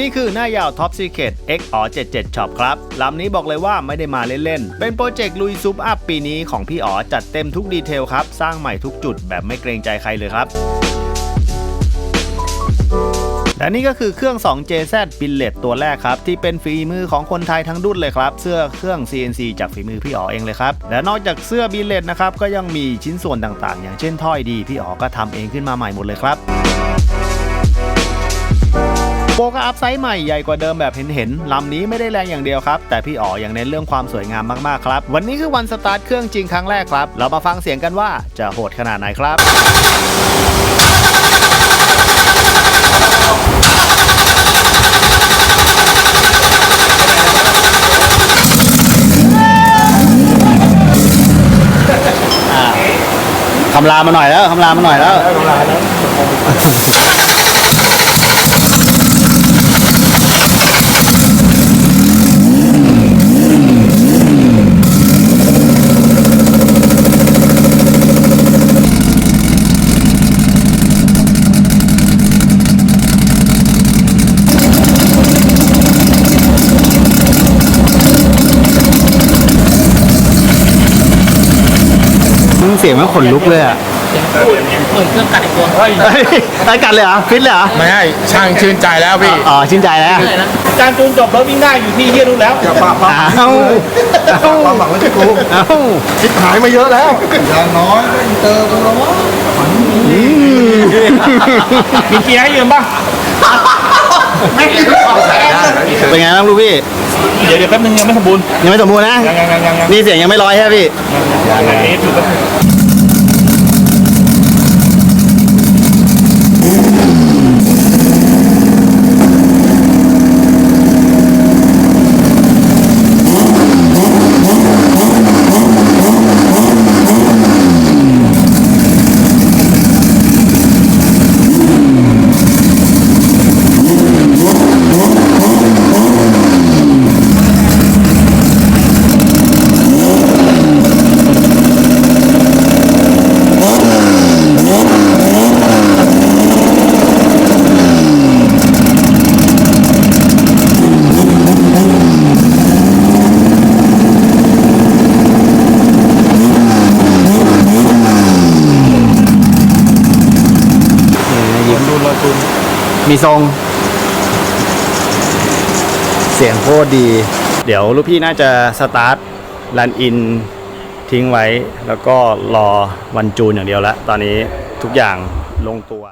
นี่คือหน้ายาว Top Secret X อ77 Shop ครับลำนี้บอกเลยว่าไม่ได้มาเล่นๆ เป็นโปรเจกต์ลุยซุปอัพปีนี้ของพี่อ๋อจัดเต็มทุกดีเทลครับ สร้างใหม่ทุกจุดแบบไม่เกรงใจใครเลยครับและนี่ก็คือเครื่อง 2JZ b i l l e t ตัวแรกครับ ที่เป็นฝีมือของคนไทยทั้งดุนเลยครับ เสื้อเครื่อง CNC จากฝีมือพี่อ๋อเองเลยครับ และนอกจากเสื้อ b i l l e t นะครับ ก็ยังมีชิ้นส่วนต่างๆ อย่างเช่นถ้อยดี พี่อ๋อก็ทำเองขึ้นมาใหม่หมดเลยครับ โปรก็อัพไซส์ใหม่ใหญ่กว่าเดิมแบบเห็นๆลำนี้ไม่ได้แรงอย่างเดียวครับ แต่พี่อ๋อยังเน้นเรื่องความสวยงามมากๆครับ วันนี้คือวันสตาร์ทเครื่องจริงครั้งแรกครับ เรามาฟังเสียงกันว่าจะโหดขนาดไหนครับคำรามมาหน่อยแล้วคำรามมาหน่อยแล้ว เสียงมันขนลุกเลยอะเหมือนเครื่องกัดอีกตัวเฮ้ยรายการเลยเหรอฟิตเลยเหรอไม่ให้ช่างชื่นใจแล้วพี่อ๋อชื่นใจแล้วเลยนะการจูนจบรถวิ่งได้อยู่ที่เฮียรู้แล้วอย่าฝากความเอ้าความหวังไว้ที่กูเอ้าคิดหายมาเยอะแล้วอย่างน้อยก็อินเตอร์กูแล้ววะมีเกียร์ให้ยืมป่ะเป็นไงบ้างลูกพี่ เดี๋ยวเดี๋ยวแป๊บนึงยังไม่สมบูรณ์ ยังไม่สมบูรณ์นะยังยังยังยังยังนี่เสียงยังไม่ร้อยใช่ไหมพี่อันนี้ถูก แป๊บนึงมีทรง เสียงโคตรดี เดี๋ยวลูกพี่น่าจะสตาร์ทลันอินทิ้งไว้ แล้วก็รอวันจูนอย่างเดียวแล้วตอนนี้ทุกอย่างลงตัว